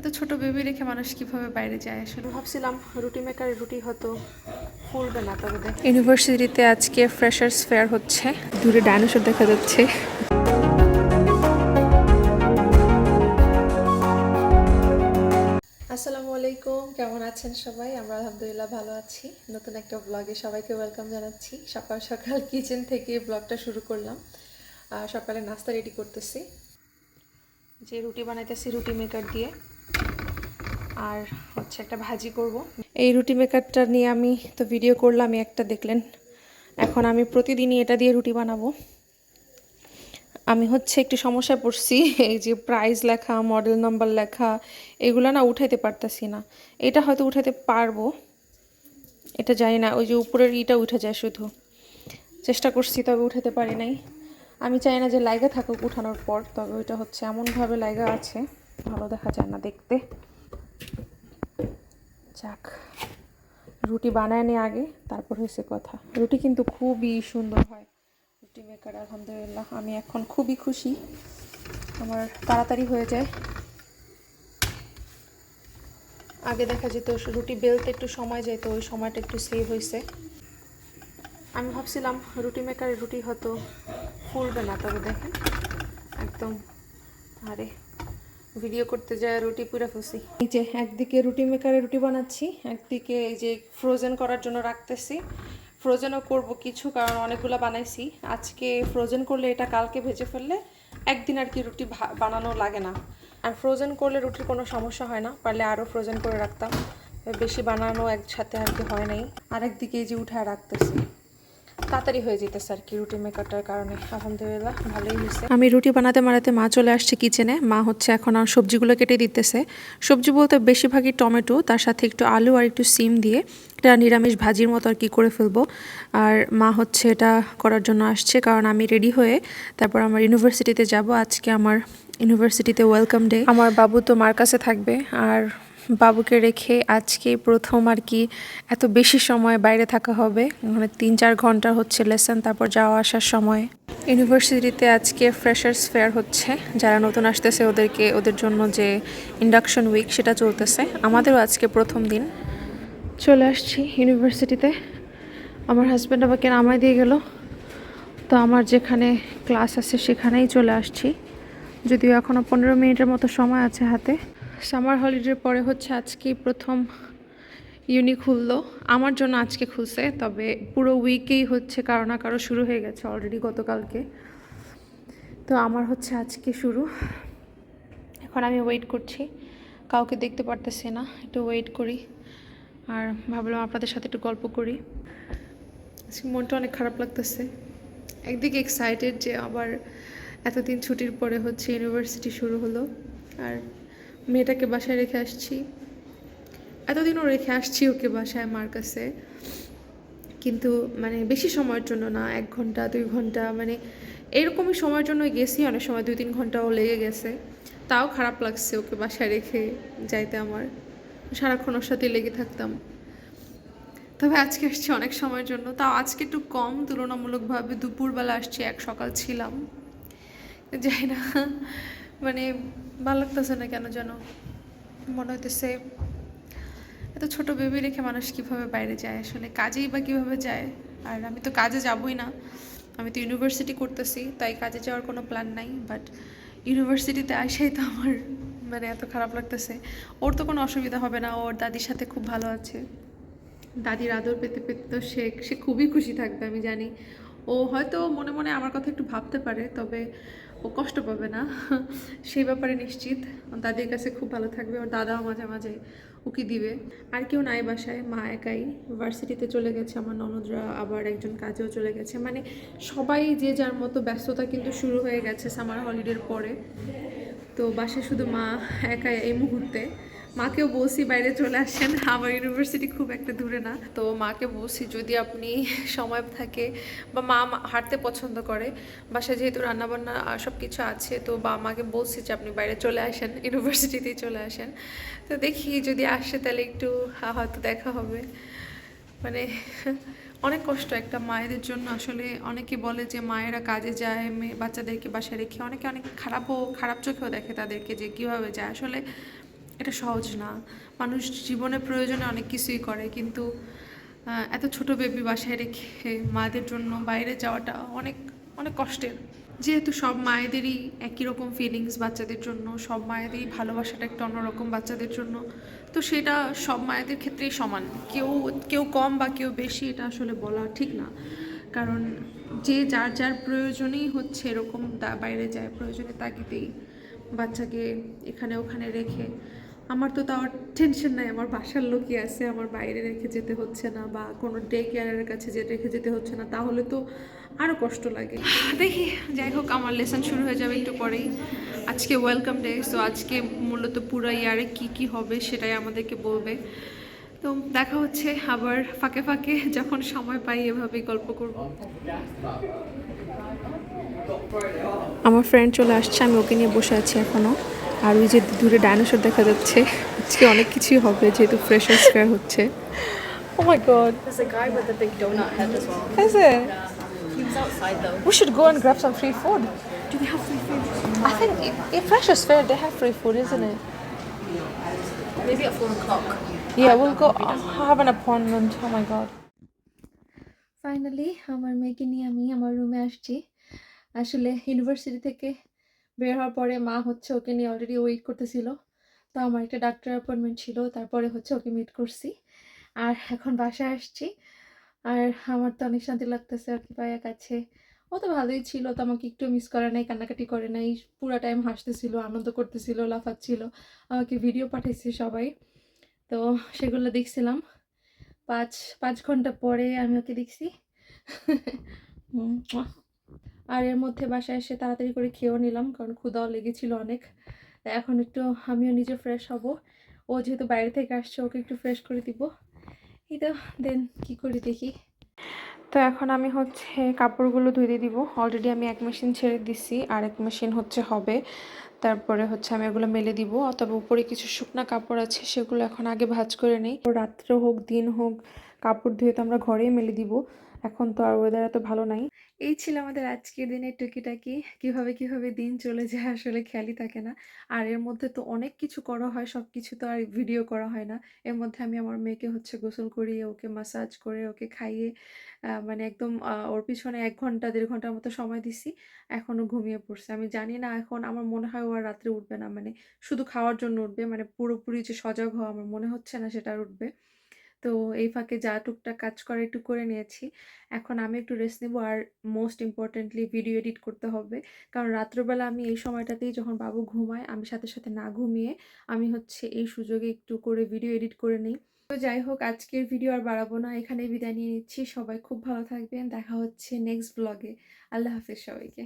এত ছোট বেবি রেখে মানুষ কীভাবে বাইরে যায় আসলে? ভাবছিলাম রুটি মেকারের রুটি হয়তো ফুলবে না তবে দেখ। ইউনিভার্সিটিতে আজকে ফ্রেশার্স ফেয়ার হচ্ছে। দূরে ডাইনোসর দেখা যাচ্ছে। আসসালামু আলাইকুম কেমন আছেন সবাই? আমরা আলহামদুলিল্লাহ ভালো আছি। নতুন একটা ব্লগে সবাইকে ওয়েলকাম জানাচ্ছি। সকাল সকাল কিচেন থেকে ব্লগটা শুরু করলাম। আর সকালে নাস্তা রেডি করতেছি। যে রুটি বানাইতেছি রুটি মেকার দিয়ে। আর হচ্ছে একটা ভাজি করব। এই রুটি মেকারটা নিয়ে আমি তো ভিডিও করলাম একটা দেখলেন। এখন আমি প্রতিদিনই এটা দিয়ে রুটি বানাবো। আমি হচ্ছে একটি সমস্যায় পড়ছি, এই যে প্রাইস লেখা মডেল নাম্বার লেখা, এগুলো না উঠাইতে পারতাছি না। এটা হয়তো উঠাইতে পারব। এটা জানি না, ওই যে উপরের ইটা উঠে যায় শুধু। চেষ্টা করছি, তবে উঠাতে পারি নাই। আমি চাই না যে লাইগা থাকুক উঠানোর পর, তবে ওইটা হচ্ছে এমনভাবে লাইগা আছে। ভালো দেখা যায় না দেখতে। যাক, রুটি বানায় নি আগে, তারপর হয়েছে কথা। রুটি কিন্তু খুবই সুন্দর হয়, রুটি মেকার আলহামদুলিল্লাহ। আমি এখন খুবই খুশি। আমার তাড়াতাড়ি হয়ে যায়। আগে দেখা যেত রুটি বেলতে একটু সময় যেত ওই সময়টা একটু সেভ হয়েছে আমি ভাবছিলাম রুটি মেকারের রুটি হয়তো ফুলবে না, তবে দেখেন, একদম, আরে ভিডিও করতে যায়, রুটি পুরা ফুসি। এই যে একদিকে রুটি মেকারে রুটি বানাচ্ছি, একদিকে এই যে ফ্রোজেন করার জন্য রাখতেছি। ফ্রোজেনও করব কিছু, কারণ অনেকগুলো বানাইছি। আজকে ফ্রোজেন করলে এটা কালকে ভেজে ফেললে একদিন আর কি রুটি বানানো লাগে না। আর ফ্রোজেন করলে রুটির কোনো সমস্যা হয় না, পারলে আরও ফ্রোজেন করে রাখতাম। বেশি বানানো একসাথে আর কি হয় নাই। আরেকদিকে এই যে উঠায় রাখতেছি। তাড়াতাড়ি হয়ে যেতেছে আর কি রুটি মেকারটার কারণে। আলহামদুলিল্লাহ ভালোই হয়েছে। আমি রুটি বানাতে বানাতে মা চলে আসছে কিচেনে। মা হচ্ছে এখন আর সবজিগুলো কেটে দিতেছে। সবজি বলতে বেশিরভাগই টমেটো তার সাথে একটু আলু আর একটু সিম দিয়ে এটা নিরামিষ ভাজির মতো আর কি করে ফেলব। আর মা হচ্ছে এটা করার জন্য আসছে কারণ আমি রেডি হয়ে তারপর আমার ইউনিভার্সিটিতে যাব। আজকে আমার ইউনিভার্সিটিতে ওয়েলকাম ডে। আমার বাবু তো মার কাছে থাকবে আর বাবুকে রেখে আজকে প্রথম আর কি এত বেশি সময় বাইরে থাকা হবে। মানে তিন চার ঘণ্টা হচ্ছে লেসন তারপর যাওয়া আসার সময়। ইউনিভার্সিটিতে আজকে ফ্রেশার্স ফেয়ার হচ্ছে। যারা নতুন আসতেছে ওদেরকে, ওদের জন্য যে ইন্ডাকশন উইক সেটা চলতেছে। আমাদেরও আজকে প্রথম দিন। চলে আসছি ইউনিভার্সিটিতে আমার হাজব্যান্ড আমাকে নামায় দিয়ে গেল। তো আমার যেখানে ক্লাস আছে সেখানেই চলে আসছি। যদিও এখনও পনেরো মিনিটের মতো সময় আছে হাতে। সামার হলিডের পরে হচ্ছে আজকেই প্রথম ইউনি খুললো। আমার জন্য আজকে খুলছে, তবে পুরো উইকেই হচ্ছে কারও না কারও শুরু হয়ে গেছে অলরেডি গতকালকে। তো আমার হচ্ছে আজকে শুরু। এখন আমি ওয়েট করছি। কাউকে দেখতে পারতেছি না, একটু ওয়েট করি। আর ভাবলাম আপনাদের সাথে একটু গল্প করি। আজকে মনটা অনেক খারাপ লাগতেছে। একদিকে এক্সাইটেড যে আবার এতদিন ছুটির পরে হচ্ছে ইউনিভার্সিটি শুরু হলো। আর মেয়েটাকে বাসায় রেখে আসছি। এতদিনও রেখে আসছি ওকে বাসায় মার কাছে। কিন্তু মানে বেশি সময়ের জন্য না, এক ঘণ্টা, দুই ঘণ্টা মানে এরকমই সময়ের জন্য গেছি, অনেক সময় দুই, তিন ঘন্টাও লেগে গেছে। তাও খারাপ লাগছে ওকে বাসায় রেখে যাইতে আমার। সারাক্ষণ ওর সাথে লেগে থাকতাম। তবে আজকে আসছি অনেক সময়ের জন্য। তাও আজকে একটু কম, তুলনামূলকভাবে দুপুরবেলা আসছি, এক সকাল ছিলাম। যাই না মানে ভালো লাগতেছে না কেন যেন? মনে হইতেছে এত ছোট বেবি রেখে মানুষ কীভাবে বাইরে যায়? আসলে কাজেই বা কীভাবে যায়? আর আমি তো কাজে যাবই না। আমি তো ইউনিভার্সিটি করতেছি, তাই কাজে যাওয়ার কোনো প্ল্যান নাই। বাট ইউনিভার্সিটিতে আসাই তো আমার মানে এত খারাপ লাগতেছে। ওর তো কোনো অসুবিধা হবে না, ওর দাদির সাথে খুব ভালো আছে। দাদির আদর পেতে পেতে তো সে সে খুবই খুশি থাকবে, আমি জানি। ও হয়তো মনে মনে আমার কথা একটু ভাবতে পারে, তবে ও কষ্ট পাবে না। সেই ব্যাপারে নিশ্চিত। দাদির কাছে খুব ভালো থাকবে। ওর দাদাও মাঝে মাঝে উকি দিবে। আর কেউ নাই বাসায়। মা একাই ভার্সিটিতে চলে গেছে। আমার ননদরা আবার একজন কাজেও চলে গেছে। মানে সবাই যে যার মতো ব্যস্ততা কিন্তু শুরু হয়ে গেছে সামার হলিডের পরে। তো বাসায় শুধু মা একাই এই মুহূর্তে। মাকেও বলছি বাইরে চলে আসেন। আমার ইউনিভার্সিটি খুব একটা দূরে না। তো মাকে বলছি, যদি আপনি সময় থাকে বা মা হাঁটতে পছন্দ করে, বাসায় যেহেতু রান্নাবান্না সব কিছু আছে, তো বা মাকে বলছি যে আপনি বাইরে চলে আসেন ইউনিভার্সিটিতেই চলে আসেন। তো দেখি যদি আসে তাহলে একটু হয়তো দেখা হবে। মানে অনেক কষ্ট একটা মায়েদের জন্য। আসলে অনেকে বলে যে মায়েরা কাজে যায়, মেয়ে বাচ্চাদেরকে বাসায় রেখে অনেকে অনেক খারাপও, খারাপ চোখেও দেখে তাদেরকে যে কীভাবে যায়। আসলে এটা সহজ না। মানুষ জীবনে প্রয়োজনে অনেক কিছুই করে, কিন্তু এত ছোট বেবি বাসায় রেখে মায়েদের জন্য বাইরে যাওয়াটা অনেক অনেক কষ্টের। যেহেতু সব মায়েদেরই একই রকম ফিলিংস বাচ্চাদের জন্য, সব মায়েদেরই ভালোবাসাটা একটা অন্যরকম বাচ্চাদের জন্য, তো সেটা সব মায়েদের ক্ষেত্রেই সমান। কেউ কেউ কম বা কেউ বেশি এটা আসলে বলা ঠিক না। কারণ যে যার যার প্রয়োজনেই হচ্ছে এরকম বাইরে যায়, প্রয়োজনে তাগিদেই বাচ্চাকে এখানে ওখানে রেখে আমার তো তাও টেনশন নাই। আমার বাসার লোকই আছে আমার বাইরে রেখে যেতে হচ্ছে না বা কোনো ডে কেয়ারের কাছে যে রেখে যেতে হচ্ছে না তাহলে তো আরও কষ্ট লাগে। দেখি যাই হোক আমার লেসন শুরু হয়ে যাবে একটু পরেই। আজকে ওয়েলকাম ডে সো আজকে মূলত পুরো ইয়ারে কি কি হবে সেটাই আমাদেরকে বলবে। তো দেখা হচ্ছে আবার ফাঁকে ফাঁকে যখন সময় পাই এভাবেই গল্প করব। আমার ফ্রেন্ড চলে আসছে আমি ওকে নিয়ে বসে আছি এখনও। আর ওই যে দূরে ডাইনোসর দেখা যাচ্ছে আজকে অনেক কিছুই হবে যেহেতু ফ্রেশার্স ফেয়ার হচ্ছে ও my god There's a guy with a big donut head as well. Is it? Yeah. He was outside though. We should go and grab some free food. Do they have free food? I think in Freshers Fair they have free food, isn't it? Maybe at four o'clock. Yeah, we'll go. Have an appointment. Oh my god. Finally আমার মেয়েকে নিয়ে আমি আমার রুমে আসছি আসলে university থেকে বের হওয়ার পরে মা হচ্ছে ওকে নিয়ে অলরেডি ওয়েট করতেছিল। তো আমার একটা ডাক্তার অ্যাপয়েন্টমেন্ট ছিল, তারপরে হচ্ছে ওকে মিট করছি। আর এখন বাসায় আসছি। আর আমার তো অনেক শান্তি লাগতেছে, আর কি কাছে। ও তো ভালোই ছিল, তো আমাকে একটু মিস করে নাই, কান্নাকাটি করে নাই। পুরো টাইম হাসতেছিল, আনন্দ করতেছিল, লাফাচ্ছিল। আমাকে ভিডিও পাঠাইছে সবাই। তো সেগুলো দেখছিলাম। পাঁচ পাঁচ ঘণ্টা পরে আমি ওকে দেখছি। হুম। আর এর মধ্যে বাসায় এসে তাড়াতাড়ি করে খেয়েও নিলাম, কারণ ক্ষুদাও লেগেছিল অনেক। এখন একটু আমিও নিজে ফ্রেশ হব। ও যেহেতু বাইরে থেকে আসছে, ওকে একটু ফ্রেশ করে দিব। এই তো, দেন কী করি দেখি। তো এখন আমি হচ্ছে কাপড়গুলো ধুয়ে দিব। অলরেডি আমি এক মেশিন ছেড়ে দিছি, আর এক মেশিন হচ্ছে হবে। তারপরে হচ্ছে আমি এগুলো মেলে দিব। তবে উপরে কিছু শুকনা কাপড় আছে, সেগুলো এখন আগে ভাঁজ করে নেই। রাত্রে হোক, দিন হোক, কাপড় ধুয়ে তো আমরা ঘরেই মেলে দিব। এখন তো আর ওয়েদার এত ভালো নাই। এই ছিল আমাদের আজকের দিনের টুকিটাকি। কীভাবে কীভাবে দিন চলে যায় আসলে খেয়ালই থাকে না। আর এর মধ্যে তো অনেক কিছু করা হয় সব কিছু তো আর ভিডিও করা হয় না। এর মধ্যে আমি আমার মেয়েকে হচ্ছে গোসল করিয়ে, ওকে মাসাজ করে, ওকে খাইয়ে মানে একদম ওর পিছনে এক ঘণ্টা, দেড় ঘণ্টার মতো সময় দিছি। এখনও ঘুমিয়ে পড়ছে। আমি জানি না এখন আমার মনে হয় ও আর রাত্রে উঠবে না। মানে শুধু খাওয়ার জন্য উঠবে। মানে পুরোপুরি যে সজাগ হওয়া আমার মনে হচ্ছে না সেটা আর উঠবে। তো এই ফাঁকে যা টুকটাক কাজ করে একটু করে নিয়েছি। এখন আমি একটু রেস্ট নেব আর মোস্ট ইম্পর্টেন্টলি ভিডিও এডিট করতে হবে। কারণ রাত্রবেলা আমি এই সময়টাতেই যখন বাবু ঘুমায়, আমি সাথে সাথে না ঘুমিয়ে আমি হচ্ছে এই সুযোগে একটু করে ভিডিও এডিট করে নিই। তো যাই হোক, আজকের ভিডিও আর বাড়াবো না। এখানে বিদায় নিয়ে নিচ্ছি। সবাই খুব ভালো থাকবেন। দেখা হচ্ছে নেক্সট ব্লগে আল্লাহ হাফিজ সবাইকে।